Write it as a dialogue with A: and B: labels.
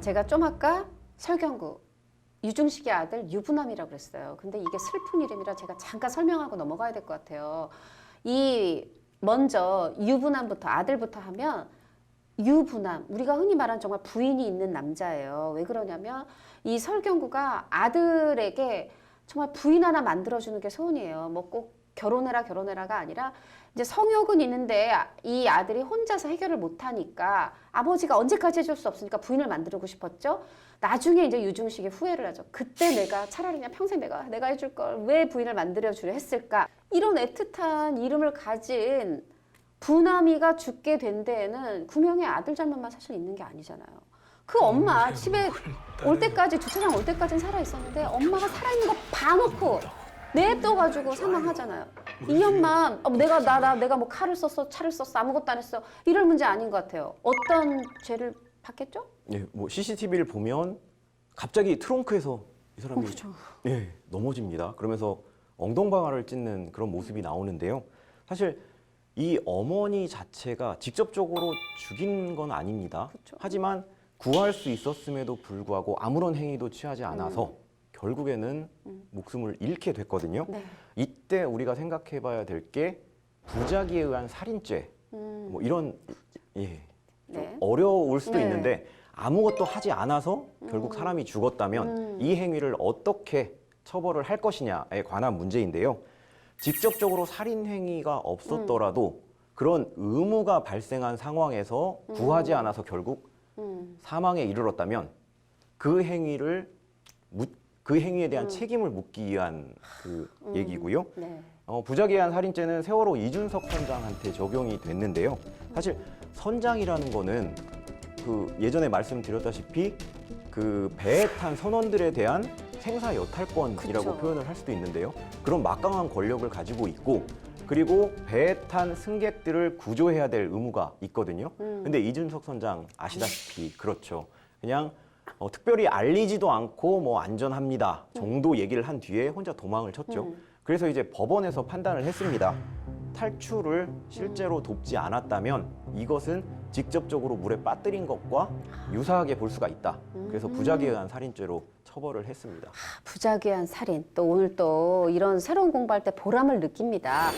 A: 제가 좀 아까 설경구 유중식의 아들 유부남이라고 그랬어요. 근데 이게 슬픈 이름이라 제가 잠깐 설명하고 넘어가야 될 것 같아요. 이 먼저 유부남부터 아들부터 하면 유부남 우리가 흔히 말하는 정말 부인이 있는 남자예요. 왜 그러냐면 이 설경구가 아들에게 정말 부인 하나 만들어주는 게 소원이에요. 뭐 꼭 결혼해라 결혼해라가 아니라 이제 성욕은 있는데 이 아들이 혼자서 해결을 못하니까 아버지가 언제까지 해줄 수 없으니까 부인을 만들고 싶었죠. 나중에 이제 유중식이 후회를 하죠. 그때 내가 차라리 그냥 평생 내가 내가 해줄 걸 왜 부인을 만들어 주려 했을까? 이런 애틋한 이름을 가진 부남이가 죽게 된 데에는 구명의 아들 잘못만 사실 있는 게 아니잖아요. 그 엄마 집에 올 때까지 주차장 올 때까지는 살아 있었는데 엄마가 살아 있는 거 봐놓고 냅둬가지고 사망하잖아요. 이 엄마 어, 내가 나, 나 내가 뭐 칼을 썼어 차를 썼어 아무것도 안 했어 이럴 문제 아닌 것 같아요. 어떤 죄를 받겠죠?
B: 예, 뭐 CCTV를 보면 갑자기 트렁크에서 이 사람이
A: 그렇죠.
B: 예, 넘어집니다. 그러면서 엉덩방아를 찢는 그런 모습이 나오는데요. 사실 이 어머니 자체가 직접적으로 죽인 건 아닙니다.
A: 그렇죠.
B: 하지만 구할 수 있었음에도 불구하고 아무런 행위도 취하지 않아서
A: 음.
B: 결국에는 목숨을 잃게 됐거든요.
A: 네.
B: 이때 우리가 생각해 봐야 될 게 부작위에 의한 살인죄
A: 음,
B: 뭐 이런 예, 좀
A: 네.
B: 어려울 수도
A: 네.
B: 있는데 아무것도 하지 않아서 결국 사람이 죽었다면
A: 음.
B: 이 행위를 어떻게 처벌을 할 것이냐에 관한 문제인데요. 직접적으로 살인 행위가 없었더라도 그런 의무가 발생한 상황에서 구하지 않아서 결국
A: 음,
B: 사망에 이르렀다면 그 행위를 묻- 그 행위에 대한 책임을 묻기 위한 그 얘기고요.
A: 네.
B: 어, 부작위한 살인죄는 세월호 이준석 선장한테 적용이 됐는데요. 사실 선장이라는 거는 그 예전에 말씀드렸다시피 그 배에 탄 선원들에 대한 생사 여탈권이라고
A: 그쵸.
B: 표현을 할 수도 있는데요. 그런 막강한 권력을 가지고 있고 그리고 배에 탄 승객들을 구조해야 될 의무가 있거든요.
A: 음.
B: 근데 이준석 선장 아시다시피 그렇죠. 그냥 어, 특별히 알리지도 않고 뭐 안전합니다 정도 얘기를 한 뒤에 혼자 도망을 쳤죠.
A: 음.
B: 그래서 이제 법원에서 판단을 했습니다. 탈출을 실제로 돕지 않았다면 이것은 직접적으로 물에 빠뜨린 것과 유사하게 볼 수가 있다. 그래서 부작위에 의한 살인죄로 처벌을 했습니다.
A: 부작위한 살인 또 오늘 또 이런 새로운 공부할 때 보람을 느낍니다.